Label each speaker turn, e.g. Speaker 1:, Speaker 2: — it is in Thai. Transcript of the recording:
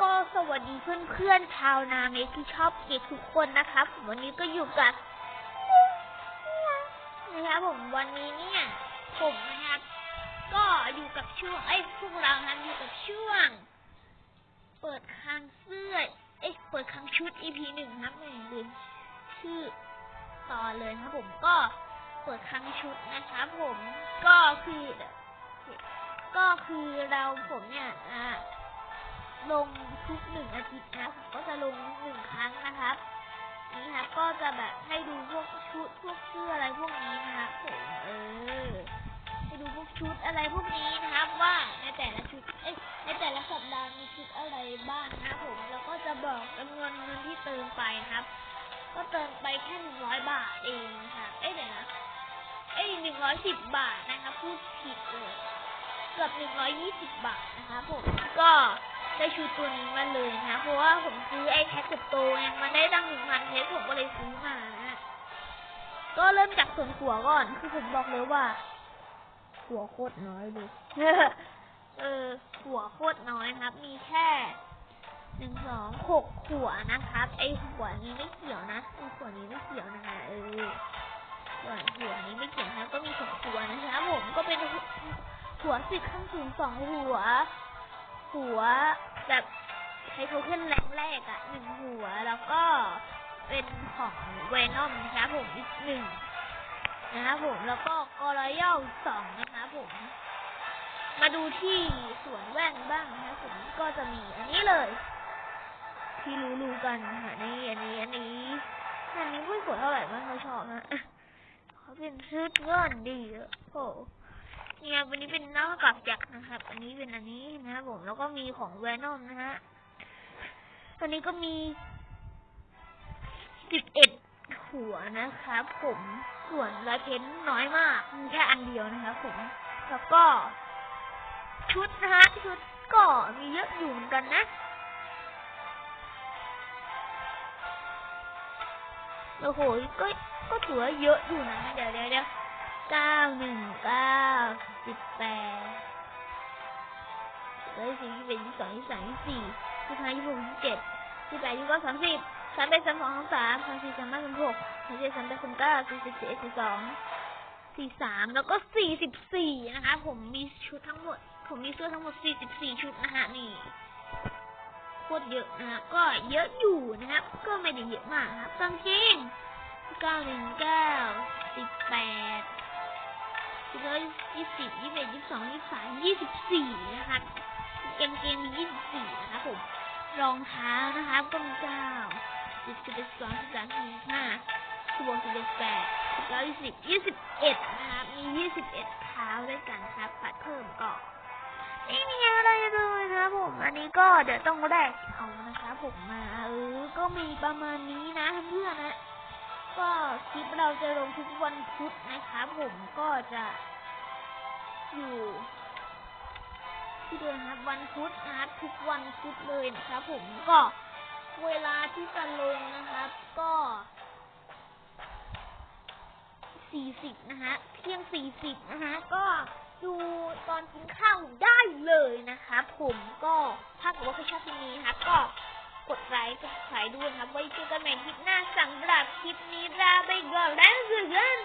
Speaker 1: ก็สวัสดีเพื่อนๆชาวนาเมที่ชอบเก็ทุกคนนะครับ วันนี้ก็อยู่กับนะครับผมวันนี้เนี่ย ผมนะครับ ก็อยู่กับช่วงไอ้พวกเรานะครับอยู่กับช่วง เปิดคลังเสื้อเอ้เปิดคลังชุด EP หนึ่งนะครับหนึ่งลืมชื่อต่อเลยครับผมก็เปิดคลังชุดนะครับผมก็คือ ก็คือเราผมเนี่ยอ่า ลงทุกหนึ่งอาทิตย์นะผมก็จะลงหนึ่งครั้งนะครับ นี่ครับก็จะแบบให้ดูพวกชุดพวกเสื้ออะไรพวกนี้นะครับผมเออให้ดูพวกชุดอะไรพวกนี้นะครับ ว่าในแต่ละชุดเอ้ยในแต่ละสัปดาห์มีชุดอะไรบ้างนะครับผมแล้วก็จะบอกจำนวนเงินที่เติมไปนะครับ ก็เติมไปแค่หนึ่งร้อยบาทเองนะครับเอ้ยเดี๋ยวนะเอ้ยหนึ่งร้อยสิบบาทนะครับพูดผิดเลยเกือบหนึ่งร้อยยี่สิบบาทนะคะผมก็ ได้ชุดตัวนี้มาเลยนะ เพราะว่าผมซื้อไอ้แพ็คเกับโตไงมันได้ตั้งหนึ่งพันเพชรผมก็เลยซื้อมานะก็เริ่มจากส่วนหัวก่อน คือผมบอกเลยว่า หัวโคตรน้อยเลยเออ หัวโคตรน้อยนะครับ มีแค่หนึ่งสองหกหัวนะครับ ไอ้หัวนี้ไม่เกี่ยวนะไอ้หัวนี้ไม่เกี่ยวนะคะเออส่วนหัวนี้ไม่เกี่ยวนะก็มีสองหัวนะครับผมก็เป็นหัวสิบข้างสูงสองหัว หัว แบบใช้โทเค็นแรงแรกอะหนึ่งหัวแล้วก็เป็นของเวนอมนะครับผมอีกหนึ่งนะครับผมแล้วก็กอรยัลสองนะครับผมมาดูที่สวนแว่นบ้างนะครับผมก็จะมีอันนี้เลย ที่รู้ๆกันค่ะนี่อันนี้ อันนี้อันนี้ไม่สวยเท่าไหร่ไม่ค่อยชอบนะเขาเป็นชุดเงินดีอะโอ้ เนี่ยวันนี้เป็นหน้ากากยักษ์นะครับ อันนี้เป็นอันนี้นะครับผม แล้วก็มีของแวนอมนะฮะตอนนี้ก็มีสิบเอ็ดหัวนะครับผมส่วนลายเพ้นน้อยมากมีแค่อันเดียวนะครับผม แล้วก็ ชุดนะฮะชุดก็มีเยอะอยู่เหมือนกันนะ โอ้โห ก็ก็ถือว่าเยอะอยู่นะ เดี๋ยวเดี๋ยวเดี๋ยว เก้าหนึ่งเก้าสิบแปดเลยสี่สิบเอ็ดยี่สิบสองยี่สิบสามยี่สิบสี่ยี่สิบห้ายี่สิบหกยี่สิบเจ็ดยี่สิบแปดยี่สิบเก้าสามสิบสามเอ็ดสามสองสามสามสามสี่สามห้าสามหกสามเจ็ดสามแปดสามเก้าสี่สิบสี่เอ็ดสี่สองสี่สามแล้วก็สี่สิบสี่นะคะ ผมมีชุดทั้งหมด ผมมีเสื้อทั้งหมดสี่สิบสี่ชุดนะคะนี่โคตรเยอะนะก็เยอะอยู่นะครับ ก็ไม่ได้เยอะมากครับกางเกงเก้าหนึ่งเก้าสิบแปด สิบร้อยยี่สิบยี่สิบเอ็ดยี่สิบสองยี่สิบสามยี่สิบสี่นะคะกางเกงมียี่สิบสี่นะคะผม รองเท้านะคะก็มีเก้าสิบสิบเอ็ดสิบสองสิบสามสิบห้าสิบหกสิบเจ็ดแปดสิบเก้ายี่สิบยี่สิบเอ็ดนะคะมียี่สิบเอ็ดเท้าด้วยกันครับปัดเพิ่มก็ไม่มีอะไรเลยนะครับผม อันนี้ก็เดี๋ยวต้องแลกเอานะคะผมมาเออ ก็มีประมาณนี้นะเพื่อนนะ ก็คลิปเราจะลงทุกวันพุธนะครับผมก็จะอยู่ที่เดิมครับวันพุธนะครับทุกวันพุธเลยนะครับผมก็เวลาที่จะลงนะครับ ก็สี่สิบนะฮะเที่ยงสี่สิบนะฮะก็ดูตอนกินข้าวได้เลยนะครับผมก็ถ้าเกิดว่าใครชอบคลิปนี้นะครับก็ กดไลค์กดไลค์ด้วยครับ ไว้เจอกันใหม่คลิปหน้าสำหรับคลิปนี้ลาไปก่อนแล้วเจอกัน